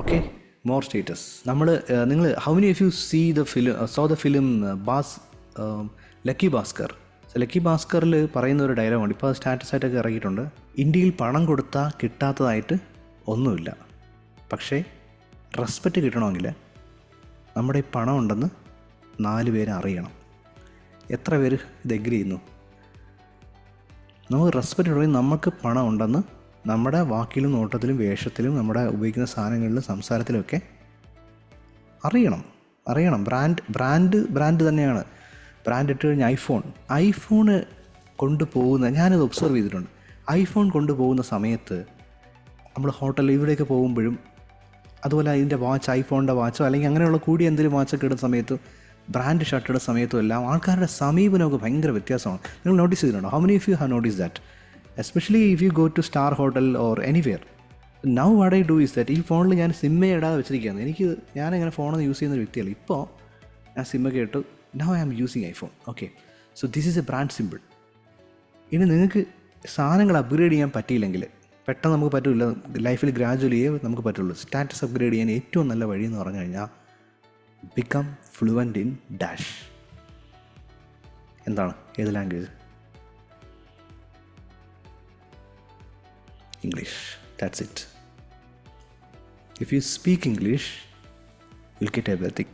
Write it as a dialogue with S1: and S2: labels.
S1: Okay more status നമ്മൾ നിങ്ങൾ how many if you see the film so the film bass lucky Bhaskar lucky ഭാസ്കറിൽ പറയുന്ന ഒരു ഡയലോഗുണ്ട് ഇപ്പോൾ സ്റ്റാറ്റസ് ആയിട്ടൊക്കെ ഇറങ്ങിയിട്ടുണ്ട്. ഇന്ത്യയിൽ പണം കൊടുത്താൽ കിട്ടാത്തതായിട്ട് ഒന്നുമില്ല. പക്ഷേ റെസ്പെക്റ്റ് കിട്ടണമെങ്കിൽ നമ്മുടെ ഈ പണം ഉണ്ടെന്ന് നാല് പേര് അറിയണം. എത്ര പേര് ഇത് എഗ്രി ചെയ്യുന്നു? നമുക്ക് റെസ്പെക്റ്റ് ഉണ്ടെങ്കിൽ നമുക്ക് പണം ഉണ്ടെന്ന് നമ്മുടെ വാക്കിലും നോട്ടത്തിലും വേഷത്തിലും നമ്മുടെ ഉപയോഗിക്കുന്ന സാധനങ്ങളിലും സംസാരത്തിലുമൊക്കെ അറിയണം. അറിയണം. ബ്രാൻഡ് ബ്രാൻഡ് ബ്രാൻഡ് തന്നെയാണ്. ബ്രാൻഡ് ഇട്ട് കഴിഞ്ഞാൽ ഐഫോൺ. ഐഫോണ് കൊണ്ടുപോകുന്ന ഞാനത് ഒബ്സർവ് ചെയ്തിട്ടുണ്ട്. ഐഫോൺ കൊണ്ടുപോകുന്ന സമയത്ത് നമ്മൾ ഹോട്ടലിൽ ഇവിടെയൊക്കെ പോകുമ്പോഴും അതുപോലെ അതിന്റെ വാച്ച് ഐഫോണിന്റെ വാച്ചോ അല്ലെങ്കിൽ അങ്ങനെയുള്ള കൂടി എന്തെങ്കിലും വാച്ചൊക്കെ ഇടുന്ന സമയത്തും ബ്രാൻഡ് ഷർട്ട് ഇടുന്ന സമയത്തും എല്ലാം ആൾക്കാരുടെ സമീപനമൊക്കെ ഭയങ്കര വ്യത്യാസമാണ്. നിങ്ങൾ നോട്ടീസ് ചെയ്തിട്ടുണ്ടോ? How many if you have notice that especially if you go to star hotel or anywhere now what I do is that ഈ ഫോണിൽ ഞാൻ സിമ്മേ ഇടാതെ വെച്ചിരിക്കുകയാണ്. എനിക്ക് ഞാനങ്ങനെ ഫോണൊന്നും യൂസ് ചെയ്യുന്ന ഒരു വ്യക്തിയല്ല. ഇപ്പോൾ ഞാൻ സിമ്മൊക്കെ ഇട്ടു now I am using iPhone okay so this is a brand simple ഇനി നിങ്ങൾക്ക് സാധനങ്ങൾ അപ്ഗ്രേഡ് ചെയ്യാൻ പറ്റിയില്ലെങ്കിൽ പെട്ടെന്ന് നമുക്ക് പറ്റില്ല ലൈഫിൽ ഗ്രാജുവലിയേ നമുക്ക് പറ്റുള്ളൂ. സ്റ്റാറ്റസ് അപ്ഗ്രേഡ് ചെയ്യാൻ ഏറ്റവും നല്ല വഴി എന്ന് പറഞ്ഞു കഴിഞ്ഞാൽ ബിക്കം ഫ്ലുവന്റ് ഇൻ ഡാഷ് എന്താണ്? ഏത് language English. That's it. If you speak English, you'll get everything.